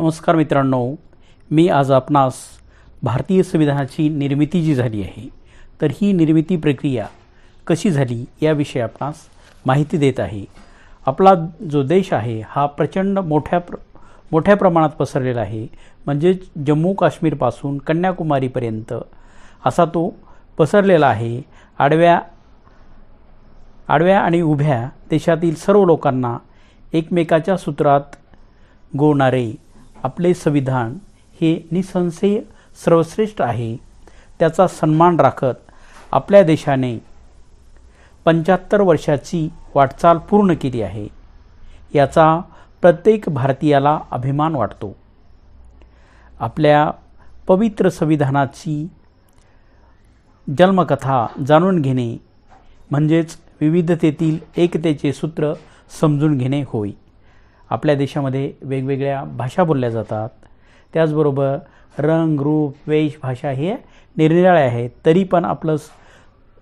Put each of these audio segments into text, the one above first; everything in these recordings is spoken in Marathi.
नमस्कार मित्रांनो मी आज आपणास भारतीय संविधानाची निर्मिती जी झाली आहे तर ही निर्मिती प्रक्रिया कशी झाली याविषयी आपणास माहिती देत आहे. आपला जो देश आहे हा प्रचंड मोठ्या प्र मोठ्या प्रमाणात पसरलेला आहे. म्हणजेच जम्मू काश्मीरपासून कन्याकुमारीपर्यंत असा तो पसरलेला आहे. आडव्या आडव्या आणि उभ्या देशातील सर्व लोकांना एकमेकाच्या सूत्रात गोवणारे आपले संविधान हे निसंशय सर्वश्रेष्ठ आहे. त्याचा सन्मान राखत आपल्या देशाने पंच्याहत्तर वर्षाची वाटचाल पूर्ण केली आहे. याचा प्रत्येक भारतीयाला अभिमान वाटतो. आपल्या पवित्र संविधानाची जन्मकथा जाणून घेणे म्हणजेच विविधतेतील एकतेचे सूत्र समजून घेणे होय. आपल्या देशामध्ये वेगवेगळ्या भाषा बोलल्या जातात. त्याचबरोबर रंग रूप वेश भाषा हे निरनिराळे आहेत. तरी पण आपलं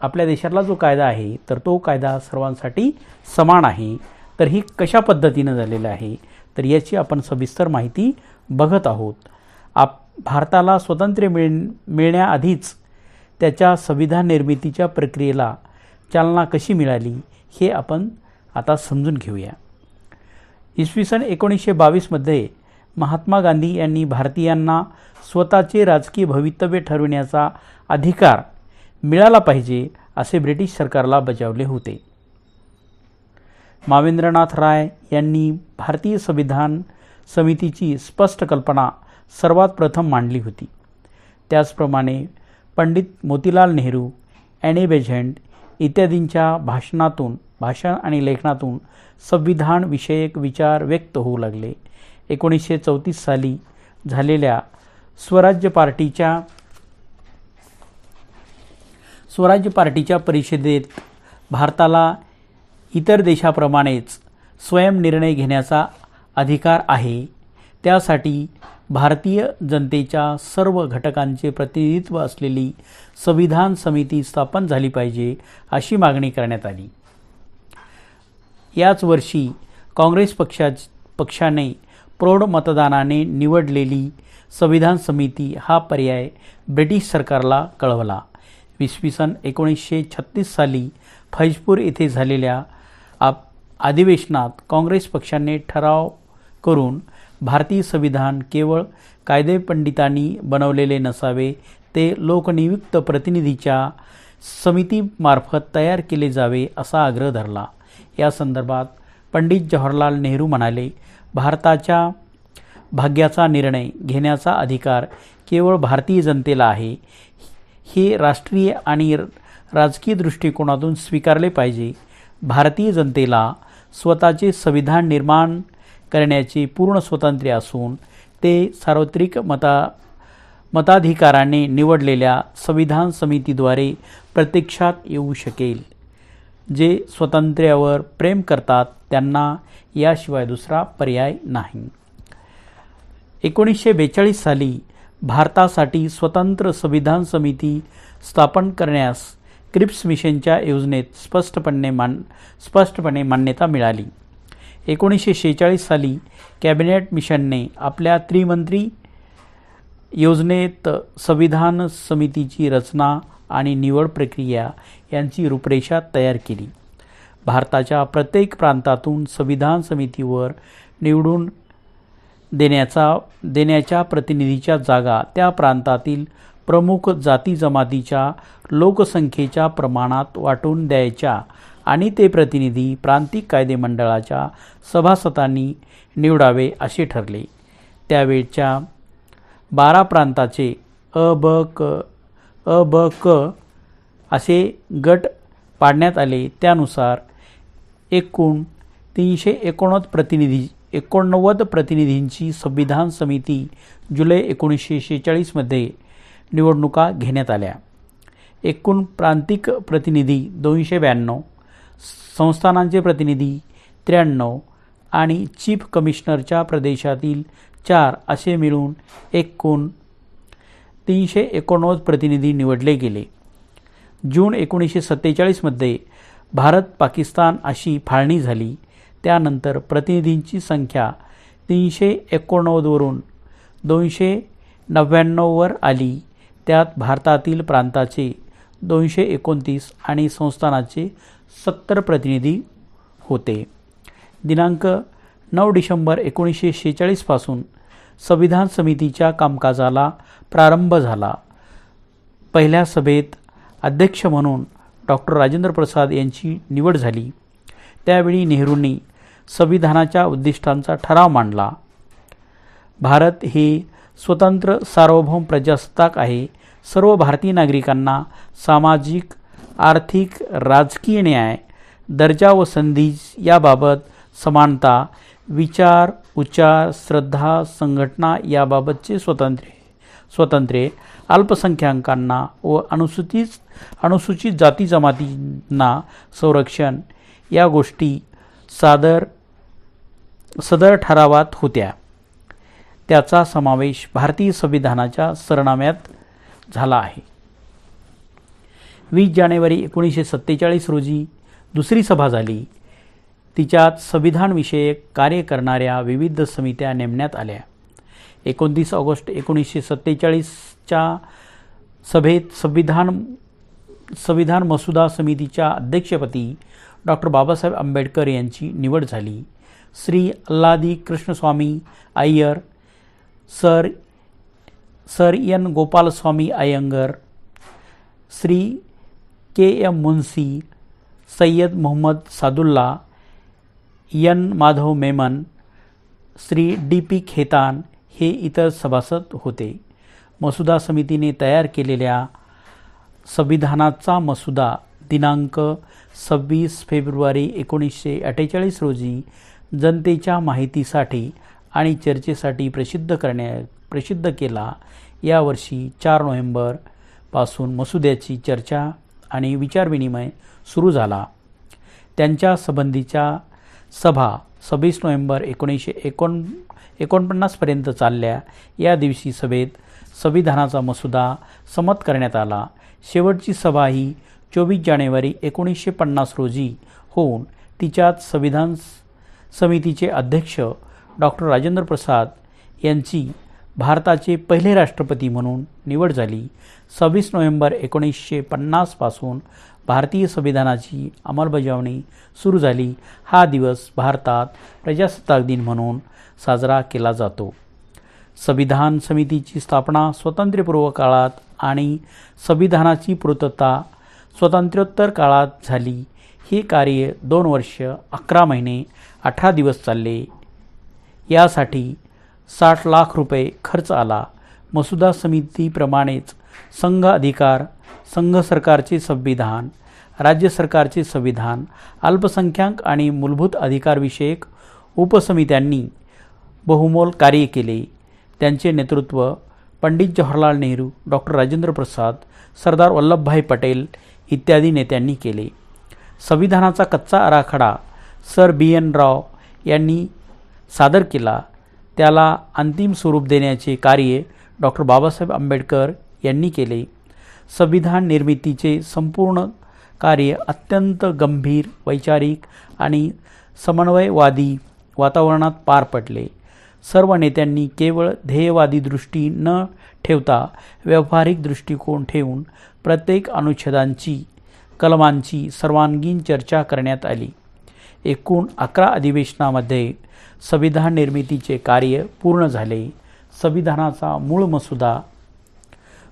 आपल्या देशातला जो कायदा आहे तर तो कायदा सर्वांसाठी समान आहे. तर ही कशा पद्धतीनं झालेलं आहे तर याची आपण सविस्तर माहिती बघत आहोत. आप भारताला स्वातंत्र्य मिळ मिळण्याआधीच त्याच्या संविधान निर्मितीच्या प्रक्रियेला चालना कशी मिळाली हे आपण आता समजून घेऊया. इसवी सन एकोणीसशे बावीसमध्ये महात्मा गांधी यांनी भारतीयांना स्वतःचे राजकीय भवितव्य ठरविण्याचा अधिकार मिळाला पाहिजे असे ब्रिटिश सरकारला बजावले होते. मावेंद्रनाथ राय यांनी भारतीय संविधान समितीची स्पष्ट कल्पना सर्वात प्रथम मांडली होती. त्याचप्रमाणे पंडित मोतीलाल नेहरू ॲने बेझंट इत्यादींच्या भाषणातून भाषण आणि लेखनातून संविधान विषयक विचार व्यक्त होऊ लागले. एकोणीसशे चौतीस साली झालेल्या स्वराज्य पार्टीच्या स्वराज्य पार्टीच्या परिषदेत भारताला इतर देशाप्रमाणेच स्वयंनिर्णय घेण्याचा अधिकार आहे. त्यासाठी भारतीय जनतेच्या सर्व घटकांचे प्रतिनिधित्व असलेली संविधान समिती स्थापन झाली पाहिजे अशी मागणी करण्यात आली. याच वर्षी काँग्रेस पक्षा पक्षाने प्रौढ मतदानाने निवडलेली संविधान समिती हा पर्याय ब्रिटिश सरकारला कळवला. इसवी सन एकोणीसशे छत्तीस साली फैजपूर येथे झालेल्या आप अधिवेशनात काँग्रेस पक्षाने ठराव करून भारतीय संविधान केवळ कायदेपंडितांनी बनवलेले नसावे ते लोकनियुक्त प्रतिनिधीच्या समितीमार्फत तयार केले जावे असा आग्रह धरला. या संदर्भात पंडित जवाहरलाल नेहरू म्हणाले भारताच्या भाग्याचा निर्णय घेण्याचा अधिकार केवळ भारतीय जनतेला आहे. हे राष्ट्रीय आणि राजकीय दृष्टिकोनातून स्वीकारले पाहिजे. भारतीय जनतेला स्वतःचे संविधान निर्माण करण्याचे पूर्ण स्वातंत्र्य असून ते सार्वत्रिक मता मताधिकाराने निवडलेल्या संविधान समितीद्वारे प्रत्यक्षात येऊ शकेल. जे स्वातंत्र्यावर प्रेम करतात त्यांना याशिवाय दुसरा पर्याय नाही. एकोणीसशे बेचाळीस साली भारतासाठी स्वतंत्र संविधान समिती स्थापन करण्यास क्रिप्स मिशनच्या योजनेत स्पष्टपणे मान स्पष्टपणे मान्यता मिळाली. एकोणीसशे शेहेचाळीस साली कॅबिनेट मिशनने आपल्या त्रिमंत्री योजनेत संविधान समितीची रचना आणि निवड प्रक्रिया यांची रूपरेषा तयार केली. भारताच्या प्रत्येक प्रांतातून संविधान समितीवर निवडून देण्याचा देण्याच्या प्रतिनिधीच्या जागा त्या प्रांतातील प्रमुख जाती जमातीच्या लोकसंख्येच्या प्रमाणात वाटून द्यायच्या आणि ते प्रतिनिधी प्रांतिक कायदेमंडळाच्या सभासदांनी निवडावे असे ठरले. त्यावेळच्या बारा प्रांताचे अ ब क अ ब क असे गट पाडण्यात आले. त्यानुसार एकूण तीनशे एकोणवद प्रतिनिधी एकोणनव्वद प्रतिनिधींची संविधान समिती जुलै एकोणीसशे शेहेचाळीसमध्ये निवडणुका घेण्यात आल्या. एकूण प्रांतिक प्रतिनिधी दोनशे ब्याण्णव संस्थानांचे प्रतिनिधी त्र्याण्णव आणि चीफ कमिशनरच्या प्रदेशातील चार असे मिळून एकूण तीनशे एकोणनव्वद प्रतिनिधी निवडले गेले. जून एकोणीसशे सत्तेचाळीसमध्ये भारत पाकिस्तान अशी फाळणी झाली. त्यानंतर प्रतिनिधींची संख्या तीनशे एकोणनव्वदवरून दोनशे नव्याण्णववर आली. त्यात भारतातील प्रांताचे दोनशे एकोणतीस आणि संस्थानाचे सत्तर प्रतिनिधी होते. दिनांक नऊ डिसेंबर एकोणीसशे शेहेचाळीसपासून संविधान समितीच्या कामकाजाला प्रारंभ झाला. पहिल्या सभेत अध्यक्ष म्हणून डॉक्टर राजेंद्र प्रसाद यांची निवड झाली. त्यावेळी नेहरूंनी संविधानाच्या उद्दिष्टांचा ठराव मांडला. भारत हे स्वतंत्र सार्वभौम प्रजासत्ताक आहे. सर्व भारतीय नागरिकांना सामाजिक आर्थिक राजकीय न्याय दर्जा व संधी याबाबत समानता विचार उच्चार श्रद्धा संघटना याबाबतचे स्वातंत्र्य स्वतंत्रे अल्पसंख्याकांना व अनुसूचित अनुसूचित जाती जमातींना संरक्षण या गोष्टी सादर सदर ठरावात होत्या. त्याचा समावेश भारतीय संविधानाच्या सरनाम्यात झाला आहे. वीस जानेवारी एकोणीसशे सत्तेचाळीस रोजी दुसरी सभा झाली. तिच्यात संविधानविषयक कार्य करणाऱ्या विविध समित्या नेमण्यात आल्या. एकोणतीस ऑगस्ट एकोणीसशे सत्तेचाळीसच्या सभेत संविधान संविधान मसुदा समितीच्या अध्यक्षपदी डॉक्टर बाबासाहेब आंबेडकर यांची निवड झाली. Shri Alladi Krishnaswami Ayyar sir sir N Gopalaswami Ayyangar Shri K M Munshi Syed Mohammad Saadulla N Madhav Menon Shri D P Khaitan हे इतर सभासद होते. मसुदा समितीने तयार केलेल्या संविधानाचा मसुदा दिनांक सव्वीस फेब्रुवारी एकोणीसशे अठ्ठेचाळीस रोजी जनतेच्या माहितीसाठी आणि चर्चेसाठी प्रसिद्ध करण्या प्रसिद्ध केला. यावर्षी चार नोव्हेंबरपासून मसुद्याची चर्चा आणि विचारविनिमय सुरू झाला. त्यांच्या संबंधीच्या सभा सव्वीस नोव्हेंबर एकोणीसशे एकोण एकोणपन्नासपर्यंत चालल्या. या दिवशी सभेत संविधानाचा मसुदा संमत करण्यात आला. शेवटची सभा ही चोवीस जानेवारी एकोणीसशे पन्नास रोजी होऊन तिच्यात संविधान समितीचे अध्यक्ष डॉक्टर राजेंद्र प्रसाद यांची भारताचे पहिले राष्ट्रपती म्हणून निवड झाली. सव्वीस नोव्हेंबर एकोणीसशे पन्नासपासून भारतीय संविधानाची अंमलबजावणी सुरू झाली. हा दिवस भारतात प्रजासत्ताक दिन म्हणून साजरा केला जातो. संविधान समितीची स्थापना स्वातंत्र्यपूर्व काळात आणि संविधानाची पूर्तता स्वातंत्र्योत्तर काळात झाली. हे कार्य दोन वर्ष अकरा महिने अठरा दिवस चालले. यासाठी साठ लाख रुपये खर्च आला. मसुदा समितीप्रमाणेच संघ अधिकार संघ सरकारचे संविधान राज्य सरकारचे संविधान अल्पसंख्याक आणि मूलभूत अधिकारविषयक उपसमित्यांनी बहुमोल कार्य केले. त्यांचे नेतृत्व पंडित जवाहरलाल नेहरू डॉक्टर राजेंद्र प्रसाद सरदार वल्लभभाई पटेल इत्यादी नेत्यांनी केले. संविधानाचा कच्चा आराखडा सर बी एन राव यांनी सादर केला. त्याला अंतिम स्वरूप देण्याचे कार्य डॉक्टर बाबासाहेब आंबेडकर यांनी केले. संविधान निर्मितीचे संपूर्ण कार्य अत्यंत गंभीर वैचारिक आणि समन्वयवादी वातावरणात पार पडले. सर्व नेत्यांनी केवळ ध्येयवादी दृष्टी न ठेवता व्यावहारिक दृष्टिकोन ठेवून प्रत्येक अनुच्छेदांची कलमांची सर्वांगीण चर्चा करण्यात आली. एकूण अकरा अधिवेशनामध्ये संविधान निर्मितीचे कार्य पूर्ण झाले. संविधानाचा मूळ मसुदा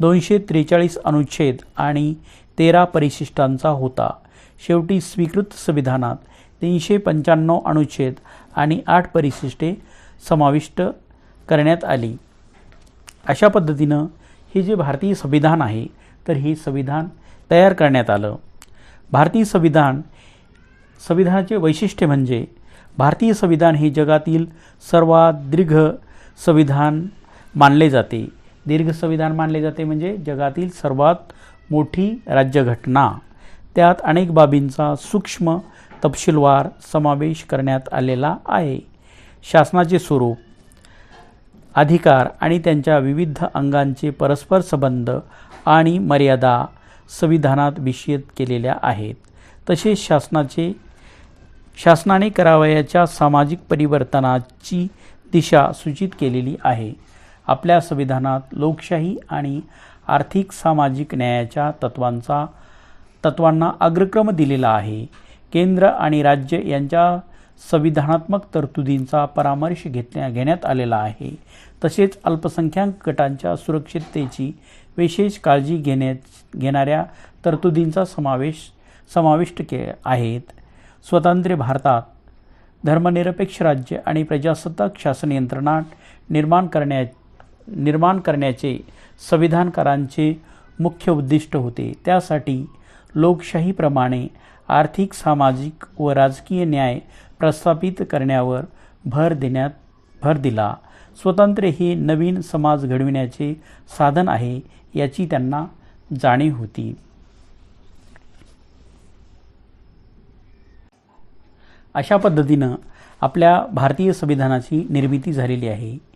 दोनशे त्रेचाळीस अनुच्छेद आणि तेरा परिशिष्टांचा होता. शेवटी स्वीकृत संविधानात तीनशे पंच्याण्णव अनुच्छेद आणि आठ परिशिष्टे समाविष्ट करण्यात आली. अशा पद्धतीनं हे जे भारतीय संविधान आहे तर हे संविधान तयार करण्यात आलं. भारतीय संविधान संविधानाचे वैशिष्ट्य म्हणजे भारतीय संविधान हे जगातील सर्वात दीर्घ संविधान मानले जाते. दीर्घ संविधान मानले जाते म्हणजे जगातील सर्वात मोठी राज्यघटना. त्यात अनेक बाबींचा सूक्ष्म तपशीलवार समावेश करण्यात आलेला आहे. शासनाचे स्वरूप अधिकार आणि त्यांच्या विविध अंगांचे परस्पर संबंध आणि मर्यादा संविधानात विषयित केलेल्या आहेत. तसेच शासनाचे शासनाने करावयाच्या सामाजिक परिवर्तनाची दिशा सूचित केलेली आहे. आपल्या संविधानात लोकशाही आणि आर्थिक सामाजिक न्यायाच्या तत्वांचा तत्वांना अग्रक्रम दिलेला आहे. केंद्र आणि राज्य यांच्या संविधानात्मक तरतुदींचा परामर्श घेतल्या घेण्यात आलेला आहे. तसेच अल्पसंख्याक गटांच्या सुरक्षिततेची विशेष काळजी घेण्या घेणाऱ्या तरतुदींचा समावेश समाविष्ट के आहेत. स्वतंत्र भारतात धर्मनिरपेक्ष राज्य आणि प्रजासत्ताक शासन यंत्रणा निर्माण करण्या निर्माण करण्याचे संविधानकारांचे मुख्य उद्दिष्ट होते. त्यासाठी लोकशाहीप्रमाणे आर्थिक सामाजिक व राजकीय न्याय प्रस्थापित करण्यावर भर देण्यात भर दिला. स्वतंत्र हे नवीन समाज घडविण्याचे साधन आहे याची त्यांना जाणीव होती. अशा पद्धतीनं आपल्या भारतीय संविधानाची निर्मिती झालेली आहे.